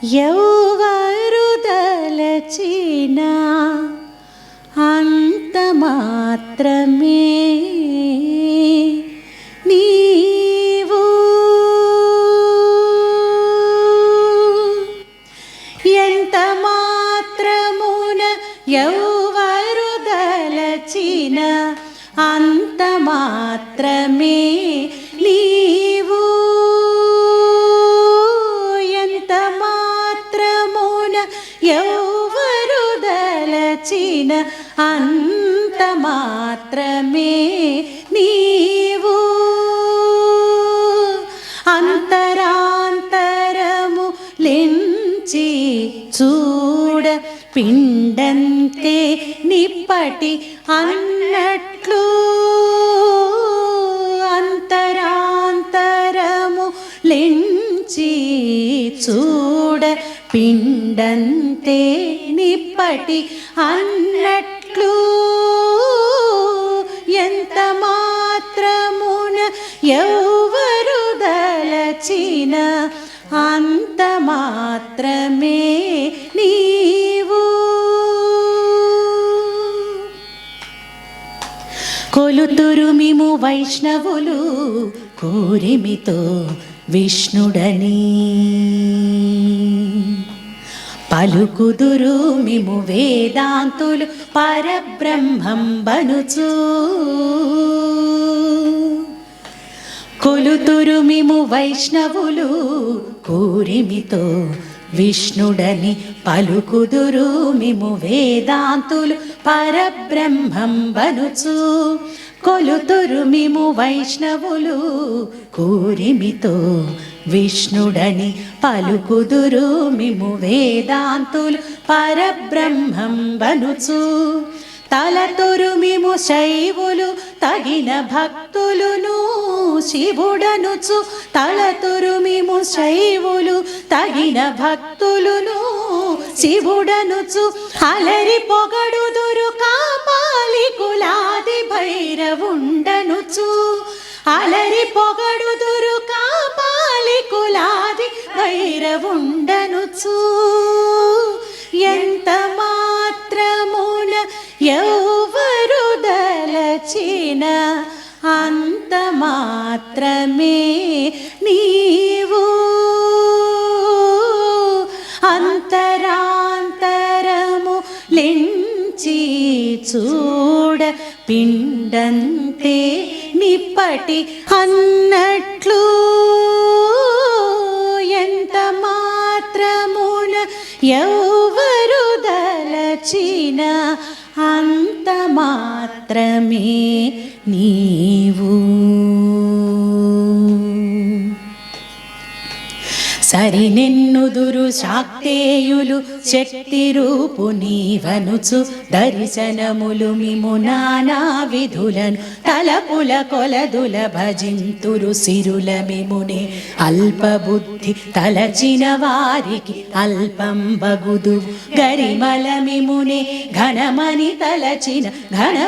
ఎవరు తలచినా అంత మాత్రమే నీవు ఎంత మాత్రమున ఎవరు దలచిన అంత మాత్రమే నీ చేసిన అంత మాత్రమే నీవు. అంతరాంతరము లించి చూడ పిండంతే నిప్పటి అన్నట్లు. అంతరాంతరము లించి చూ పిండంతే నిప్పటి అన్నట్లు ఎంత మాత్రమున ఎవరు దలచిన అంత మాత్రమే నీవు. కొలుతురు మిము వైష్ణవులు కోరిమితో విష్ణుడనీ. పలుకుదురు మిము వేదాంతులు పరబ్రహ్మం బనుచు కొలుతురు మిము వైష్ణవులు కూరిమితో విష్ణుడని పలుకుదురు మిము వేదాంతులు పరబ్రహ్మం బనుచు కొలుతురు మిము వైష్ణవులు కూరిమితో విష్ణుడని పలుకుదురు మిము వేదాంతులు పరబ్రహ్మం బనుచు తలతురుమిము శైవులు తగిన భక్తులును శివుడనుచు. తలతురుమిము శైవులు తగిన భక్తులును శివుడనుచు. అలరి పొగడుదురు కాపాలి కులాది భైరవుండనుచు. అలరి పొగడుదురు కులాది ఎంత మాత్రమున ఎవరు దలచిన అంత మాత్రమే నీవు. అంతరాంతరము లించి చూడ పిండంతే నిప్పటి అన్నట్లు. ఎవరు దలచిన అంత మాత్రమే నీవు. సరి నిన్నుదురు శాక్తేయులు శక్తి రూపు నీవనుచు దర్శనములు మిము నానా విధులను తలపుల కొలదుల భజింతురు సిరుల మిమునే అల్పబుద్ధి తలచిన వారికి అల్పం బగుదు గరిమల మిమునే ఘనమని తలచిన ఘన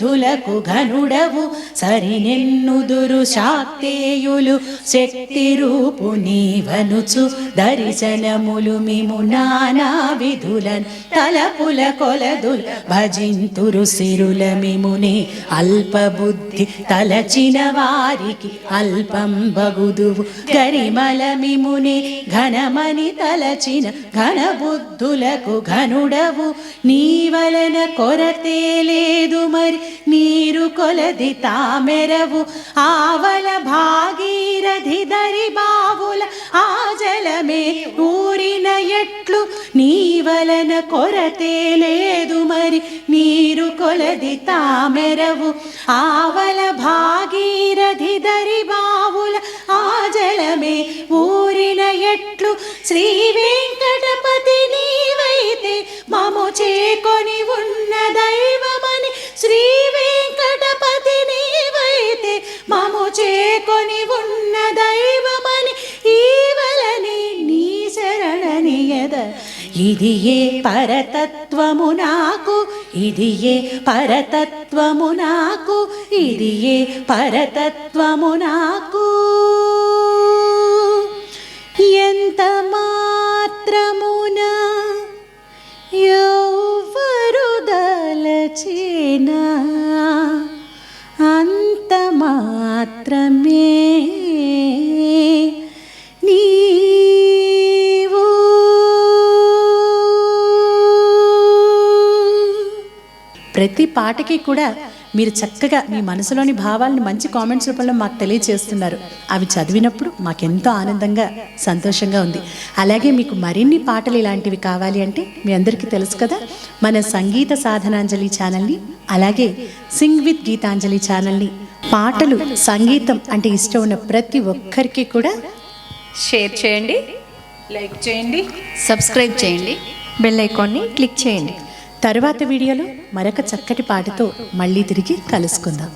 సిద్ధులకు ఘనుడవు సరినెన్నుదురు శాక్తేయులు. శక్తి రూపు నీవనుచు దర్శనములు మిము నానా విధులన్. తలపుల కొలదుల్ భజింతురు సిరుల మిమునే అల్పబుద్ధి తలచిన వారికి అల్పం బగుదువు. గరిమల మిముని ఘనమని తలచిన ఘన బుద్ధులకు ఘనుడవు నీవలన కొరతే లేదు మరి నీరు కొలది తామెరవు ఆవల భాగీరథి దరి బావుల ఆ జలమే ఊరిన ఎట్లు నీ వలన కొరతే లేదు మరి. నీరు కొలది తామెరవు ఆవల భాగీరథి దరి బావుల ఆ జలమే ఊరిన ఎట్లు శ్రీ చేకొని ఉన్న దైవమని ఈవలని నీ శరణనియద ఇది ఏ పరతత్వము నాకు? ఇది ఏ పరతత్వము నాకు? ఇది ఏ పరతత్వము నాకు? ఎంత మాత్రం ప్రతి పాటకి కూడా మీరు చక్కగా మీ మనసులోని భావాలను మంచి కామెంట్స్ రూపంలో మాకు తెలియజేస్తున్నారు అవి చదివినప్పుడు మాకెంతో ఆనందంగా సంతోషంగా ఉంది. అలాగే మీకు మరిన్ని పాటలు ఇలాంటివి కావాలి అంటే మీ అందరికీ తెలుసు కదా మన సంగీత సాధనాంజలి ఛానల్ని అలాగే సింగ్ విత్ గీతాంజలి ఛానల్ని. పాటలు సంగీతం అంటే ఇష్టం ఉన్న ప్రతి ఒక్కరికి కూడా షేర్ చేయండి లైక్ చేయండి సబ్స్క్రైబ్ చేయండి బెల్ ఐకాన్ని క్లిక్ చేయండి. తరువాత వీడియోలో మరొక చక్కటి పాటతో మళ్ళీ తిరిగి కలుసుకుందాం.